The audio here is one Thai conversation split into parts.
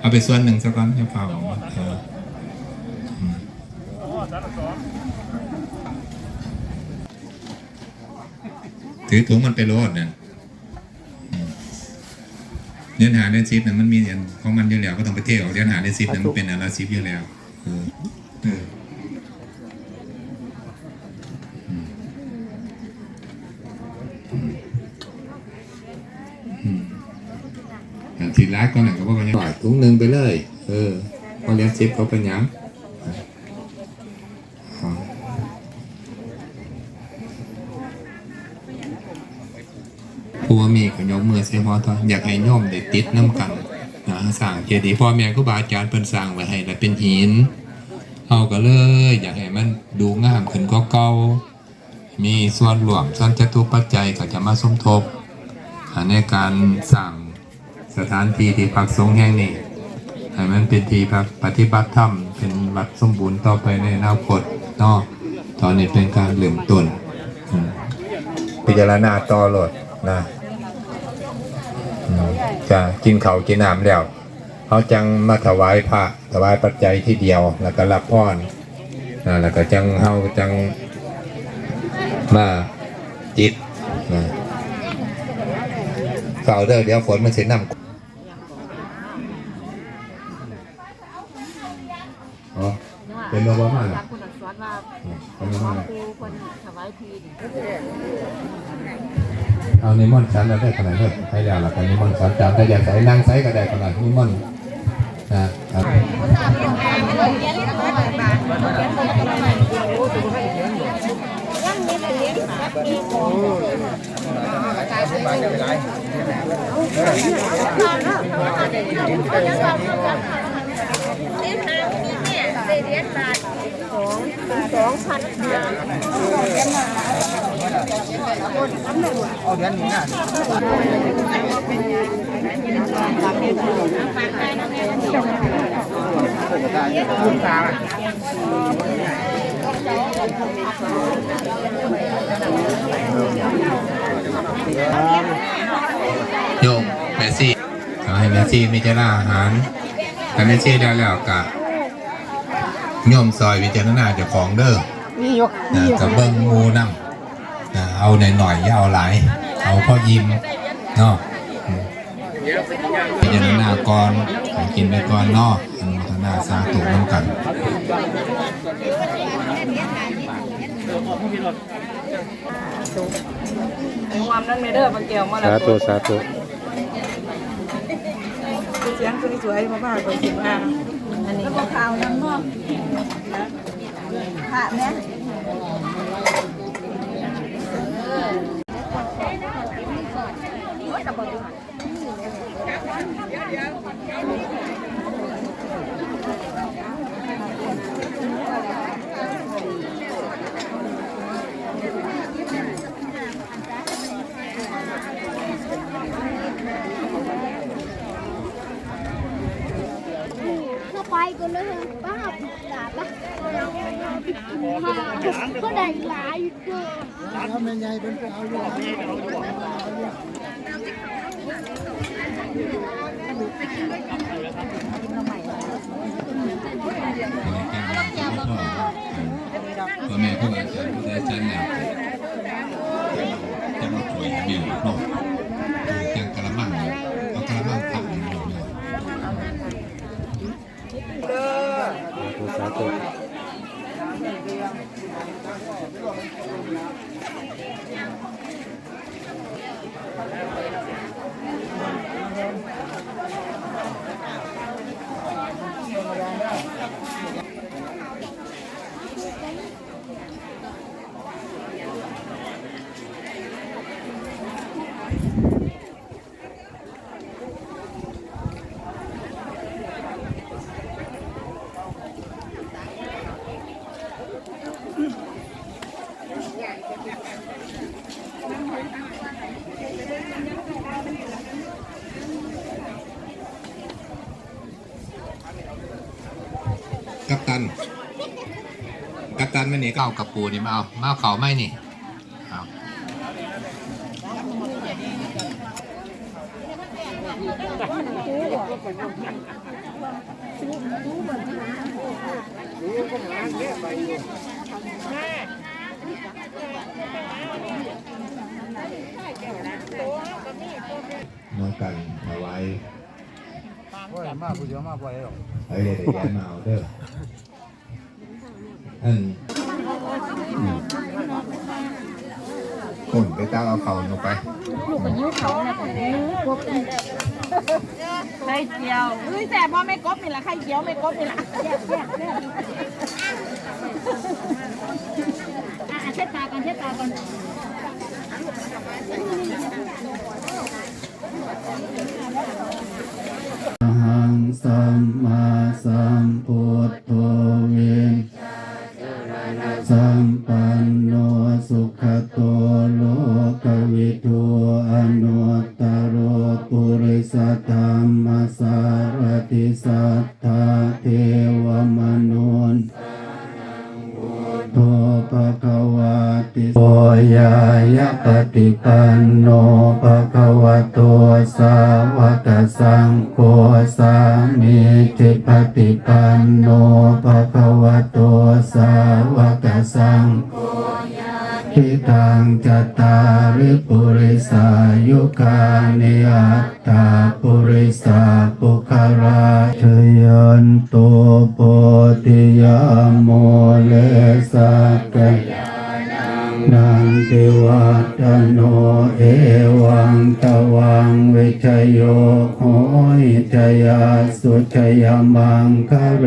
เอาไปส่วนหนึ่งสักก้อนให้เปล่าออกมาเออถือถุงมันไปโลดเนี่ยเนื้อหาเนื้อซิปเนี่ยมันมีอย่างของมันอยู่แล้วก็ต้องไปเที่ยวเนื้อหาเนื้อซิปเนี่ยมันเป็นอะไรซิปอยู่แล้วเออเอออืมอืมอ่าทีแรกก็หนังก็ว่ากันยังปล่อยถุง หนึ่งไปเลย เออพอเลี้ยงซิปเขาเป็นยังอ๋อผู้ว่ามีก็ยกมือใส่พอตอนอยากให้โยมได้ติดน้ำกันนะสร้างเจดีย์พ่อแม่ครูบาอาจารย์เพิ่นสร้างไว้ให้แล้วเป็นหินเฮาก็เลย อยากให้มันดูงามขึ้นกว่าเก่ามีส่วนรวมส่วนจตุปัจจัยก็จะมาสมทบในการสร้างสถานที่ที่พักสงแห่งนี้ ให้มันเป็นทีพักปฏิบัติธรรมเป็นวัดสมบูรณ์ต่อไปในอนาคตเนาะตอนนี้เป็นการเริ่มต้นอืมพิจารณาต่อโลดนะจะกินเขากินน้ำแล้วเขาจังมาถวายพระถวายปัจจัยที่เดียวแล้วก็รับพรนะแล้วก็จังเฮาจังมาจิตนะเฝ้าเด้อเดี๋ยวฝนมันสินำอ๋อ เป็นโนบามาเหรอทางคุณอักษรว่าเป็นนบามาครูคนถวายทีเอานิมนต์ฉันแล้วได้ขนาดเท่าให้แล้วล่ะกันนิมนต์ฉันจำได้อย่างใส่นั่งใส่ก็ได้ขนาดนิมนต์นะครับ เดียสองสองพันเอาเดือนนี้นะโยมแมซี่เอให้แมซี่มีจารณาอาหารแต่แมซี่ได้แล้วกะ โยมซอยวิจารณาเจ้าของเด้อนี่ยกนะกับเบิ้งหมูนั่งนะเอาหน่อยหน่อยๆอย่าเอาหลาย เอาพอยิ้มเนาะอืมพิจารณาก่อนให้กินไปก่อนเนาะอนุโมทนาสาธุน้ำกันความนั่นไม่เด้อบางเกี่ยวมาแล้วสาธุสาธุเสียงสวยๆมากๆคนสิมาอันนี้ก็ ข่าวน้ำนอกค่ะแม่ถ้าไปก็เลยป้าหลาปะ ก็ได้หลายเป็นพ่อแม่ผู้อาจารย์ผู้ได้จันแล้วจะมาป่วยเบี่ยวเนาะจังกระมังเอากระมังผักเนาะ สาธุ กัป ตัน กัปตันไม่หนีก็เอากระปูนี่มาเอา มาเอาเขาไม่นี่เอาน้องกันเอาไว้ว่ามาผู้เดียวมาบ่อยหรอกไอ้เด็กแย่มาเอาเด้ออันคนไปตั้งเอาเขาลงไปไข่เจียวเฮ้ยแต่บ่ไม่กบนี่ละไข่เจียวไม่กบนี่ละอะเช็ดตาก่อนเช็ดตาก่อนารติสัทธาเทวมนุนโตภะคะวาติโอยายะปฏิปันโนภะคะวะโตสาวกสังโฆสามิจิปฏิปันโนภะคะวะโตสาวกสังโฆ ทิตังจตาริปุริสายุคานิอัตตาปุริสาปุคาราชยันโตโพธิยามโมเลสักยานันติวัตโนเอวังตวังเวชโยโหยจยาสุชยมังคะเร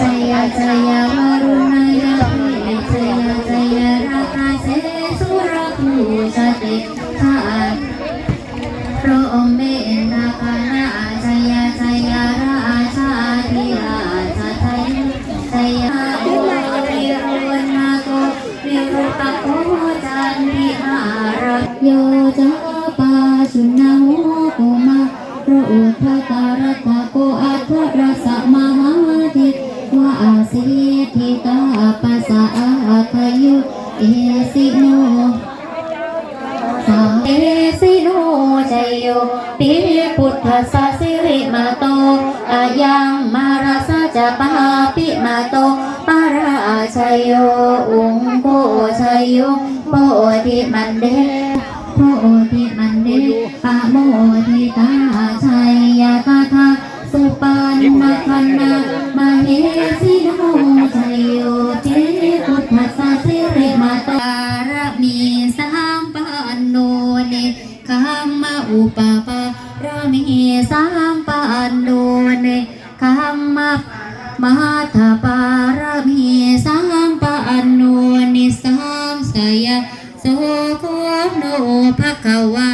จยจยวารุณ วาสิทิตาปัสสะอาคยุเอสิโนสังเอสิโนชัยโยติพุทธสสิริมาโตอายังมาราสะจะปาปิมาโตปาราชัยโยอุงโกชัยโยโพธิมันเดโพธิมันเดปะโมทิตาชัยยาคาทาสุปันนาคันนามาเฮ โสโคโนภะคะวา